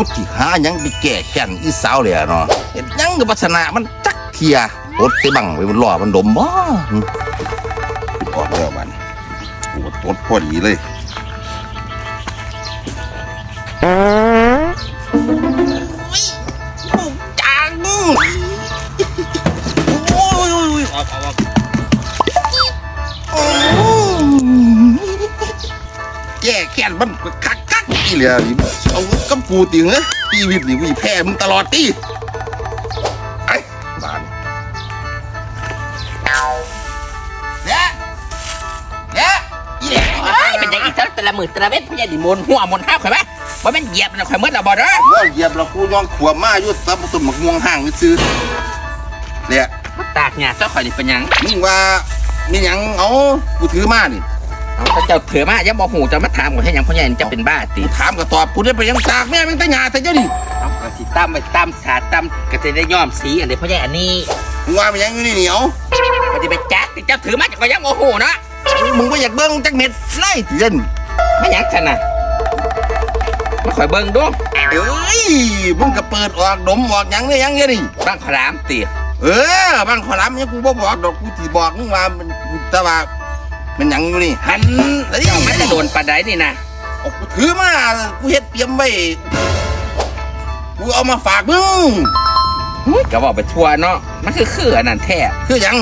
กูสิหาหยังไปแก้แค้นอีสาวเลยเนาะเห็นหยังกับวัฒนะมันจักเทียอดไปบังไว้มันรอมันดมบ่หึออกแล้วมันปวดตดพอดีเลยจังโอ้ยโอ้ยโอ้ยออกออกออกโอ้ยแก้แค้นมันคักคัก ๆอีเหลือนี่เอากับกูติเหรอชีวิตนี่กูสิแพ้มึงตลอดตีไอ้บ้านเนี่ยเนี่ยอีเหลือเฮ้ยเป็นอย่างอีกแต่ละมือแต่ละเวทพญาดิมนหัวมนห้าวข่อยไหมว่ามันเหยียบนะข่อยมืดเราบ่เด้อว่าเหยียบแล้วกูย้อนขวบมาอยู่ตับตุ่มหมักม่วงห่างนี่ซื้อเนี่ยมันตากหยาเจ้าข่อยนี่เป็นหยังมึงว่ามีหยังเอากูถือมานี่ เอาถ้าเจ้าเถื่อมายังบ่หูจะมาถามก่อนให้หยังพญานี่จะเป็นบ้าติถามก็ตอบกูได้ไปยังตากแม่มึงตะหยาแต่เจ้าดิเอากระสิตามไปตามสาดตามก็จะได้ย้อมสีอันเดียวพญาอันนี้มึงว่ามีหยังอยู่นี่เหนียวก็จะไปจักที่เจ้าถือมาจะก็ยังบ่หูเนาะมึงก็อยากเบิ้งจักเม็ดไล่เล่นไม่หยังฉันน่ะมาข่อยเบิ่งดูเอ้ยมึงก็เปิดออกดมออกหยังได้หยังเงี้ยนี่บ้างขรามติเออบ้างขรับเนี่ยกูบ่บอกดอกกูสิบอกมึงว่ามันแต่ว่า มันหยังอยู่นี่หันแล้วเจ้ามันจะโดนปานใดนี่นะเอากูถือมากูเฮ็ดเตรียมไว้กูเอามาฝากมึงอุ๊ยก็บอกไปทั่วเนาะมันคือคืออันนั้นแท้คือหยัง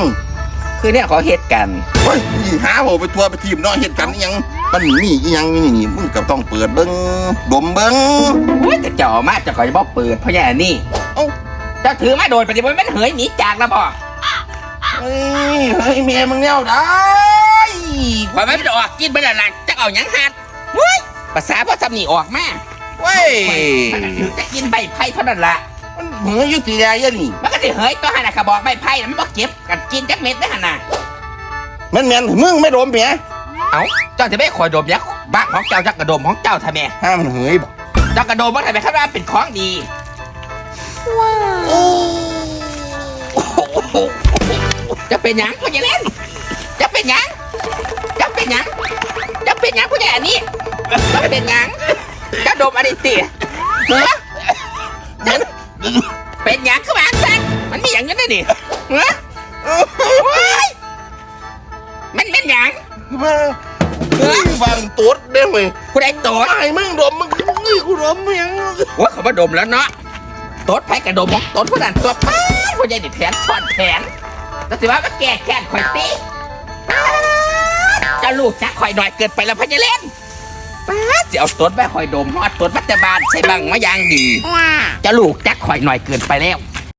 คือเนี่ยเขาเฮ็ดกัน เฮ้ยอีหาโหไปทัวร์ไปทีมเนาะเฮ็ดกันอีหยังมันมีอีหยังนี่นี่มึงก็ต้องเปิดเบิ่งดมเบิ่งโอ้ยแต่เจ้าเอามาเจ้าก็จะบ่เปิดพญาอันนี้เอ้าเจ้าถือมาโดนปฏิบัติมันเหยหนีจากแล้วบ่เฮ้ยเฮ้ยแม่มึงแนวได้ ข่อยไม่ได้ออกกินไปแล้วล่ะจะเอาหยังหัดเฮ้ยภาษาพ่อสำนีออกมาเว้ยจะกินใบไผ่เท่านั้นล่ะมันเหมือนอยู่ตีใดอะนี่มันก็สิเหยตัวหันน่ะกระบอกใบไผ่น่ะมันบ่เก็บกันกินจักเม็ดได้หันน่ะแม่นแม่นมึงไม่ดมเปียเอ้าเจ้าจะไม่คอยดมยักบ้าของเจ้าจักกระดมของเจ้าทำไมห้ามันเหยบ่จักกระดมว่าทำไมคาดว่าเป็นของดีโอ้จะเป็นหยังพ่อใหญ่เล่นจะเป็นหยังจะ เป็นหยังจะเป็นหยังพ่อใหญ่อันนี้จะเป็นหยังจะดมอันนี้ติเฮ้ยแม่นเป็นหยังคือว่าสันมันมีหยังอยังได้ดิเฮ้ยโอ้ยมันเป็นหยังมาเฮ้ยฟังตูดได้ไหมกูได้โตดไอ้มึงดมมึงเฮ้ยกูดมมึงยังว่าเขามาดมแล้วเนาะโตดไผ่กระดมของโตดผู้นั้นตัวป้าพ่อใหญ่ดิแผนซ่อนแผนแต่สิว่าก็แก่แค้นข่อยตีเจ้า ลูกจักข่อยหน่อยเกินไปแล้วพ่อใหญ่เล่นป้าจะเอาโตดแม่ข่อยดมฮอดโตดมัตตบานใส่บังมาอย่างดีเจ้าลูกจักข่อยหน่อยเกินไปแล้ว